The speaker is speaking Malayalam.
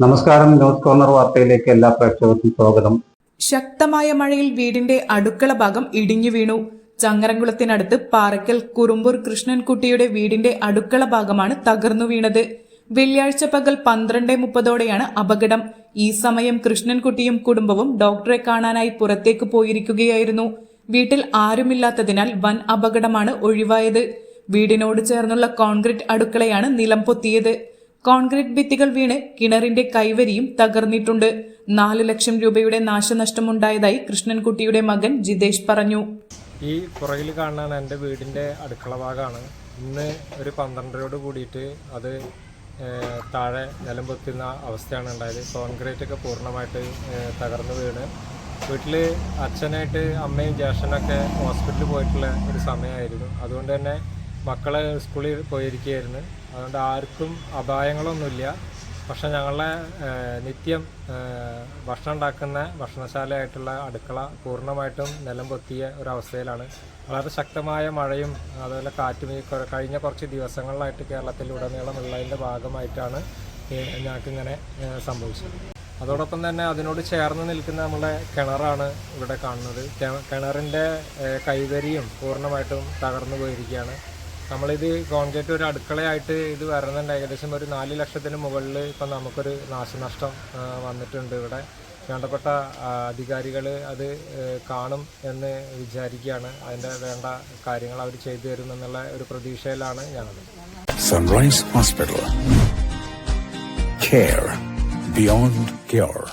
നമസ്കാരം ന്യൂസ് കോർണർ വാർത്തയിലേക്ക് എല്ലാ പ്രേക്ഷകർക്കും സ്വാഗതം. ശക്തമായ മഴയിൽ വീടിന്റെ അടുക്കള ഭാഗം ഇടിഞ്ഞു വീണു. ചങ്ങരംകുളത്തിനടുത്ത് പാറയ്ക്കൽ കുറുമ്പൂർ കൃഷ്ണൻകുട്ടിയുടെ വീടിന്റെ അടുക്കള ഭാഗമാണ് തകർന്നു വീണത്. വെള്ളിയാഴ്ച പകൽ പന്ത്രണ്ട് മുപ്പതോടെയാണ് അപകടം. ഈ സമയം കൃഷ്ണൻകുട്ടിയും കുടുംബവും ഡോക്ടറെ കാണാനായി പുറത്തേക്ക് പോയിരിക്കുകയായിരുന്നു. വീട്ടിൽ ആരുമില്ലാത്തതിനാൽ വൻ അപകടമാണ് ഒഴിവായത്. വീടിനോട് ചേർന്നുള്ള കോൺക്രീറ്റ് അടുക്കളയാണ് നിലം പൊത്തിയത്. കോൺക്രീറ്റ് ഭിത്തികൾ വീണ് കിണറിന്റെ കൈവരിയും തകർന്നിട്ടുണ്ട്. നാല് ലക്ഷം രൂപയുടെ നാശനഷ്ടമുണ്ടായതായി കൃഷ്ണൻകുട്ടിയുടെ മകൻ ജിതേഷ് പറഞ്ഞു. ഈ പുറകിൽ കാണാൻ എന്റെ വീടിന്റെ അടുക്കള ഭാഗമാണ്. ഇന്ന് ഒരു പന്ത്രണ്ടരയോട് കൂടിയിട്ട് അത് താഴെ നിലം പൊത്തുന്ന അവസ്ഥയാണ് ഉണ്ടായത്. കോൺക്രീറ്റ് ഒക്കെ പൂർണമായിട്ട് തകർന്നു വീണ്. വീട്ടിൽ അച്ഛനായിട്ട് അമ്മയും ജ്യേഷ്ഠനൊക്കെ ഹോസ്പിറ്റലിൽ പോയിട്ടുള്ള ഒരു സമയമായിരുന്നു. അതുകൊണ്ട് തന്നെ മക്കളെ സ്കൂളിൽ പോയിരിക്കുകയായിരുന്നു. അതുകൊണ്ട് ആർക്കും അപായങ്ങളൊന്നുമില്ല. പക്ഷെ ഞങ്ങളുടെ നിത്യം ഭക്ഷണം ഉണ്ടാക്കുന്ന ഭക്ഷണശാലയായിട്ടുള്ള അടുക്കള പൂർണമായിട്ടും നിലം പൊത്തിയ ഒരവസ്ഥയിലാണ്. വളരെ ശക്തമായ മഴയും അതുപോലെ കാറ്റും ഈ കഴിഞ്ഞ കുറച്ച് ദിവസങ്ങളിലായിട്ട് കേരളത്തിലുടനീളമുള്ളതിന്റെ ഭാഗമായിട്ടാണ് ഞങ്ങൾക്കിങ്ങനെ സംഭവിച്ചത്. അതോടൊപ്പം തന്നെ അതിനോട് ചേർന്ന് നിൽക്കുന്ന നമ്മുടെ കിണറാണ് ഇവിടെ കാണുന്നത്. കിണറിന്റെ കൈവരിയും പൂർണമായിട്ടും തകർന്നു പോയിരിക്കുകയാണ്. നമ്മളിത് കോൺക്രീറ്റ് ഒരു അടുക്കളയായിട്ട് ഇത് വരുന്നുണ്ട് ഏകദേശം ഒരു നാല് ലക്ഷത്തിന് മുകളിൽ ഇപ്പം നമുക്കൊരു നാശനഷ്ടം വന്നിട്ടുണ്ട് ഇവിടെ. വേണ്ടപ്പെട്ട അധികാരികൾ അത് കാണും എന്ന് വിചാരിക്കുകയാണ്. അതിന്റെ വേണ്ട കാര്യങ്ങൾ അവർ ചെയ്തു തരുമെന്നുള്ള ഒരു പ്രതീക്ഷയിലാണ് ഞങ്ങൾ sunrise hospital care beyond cure.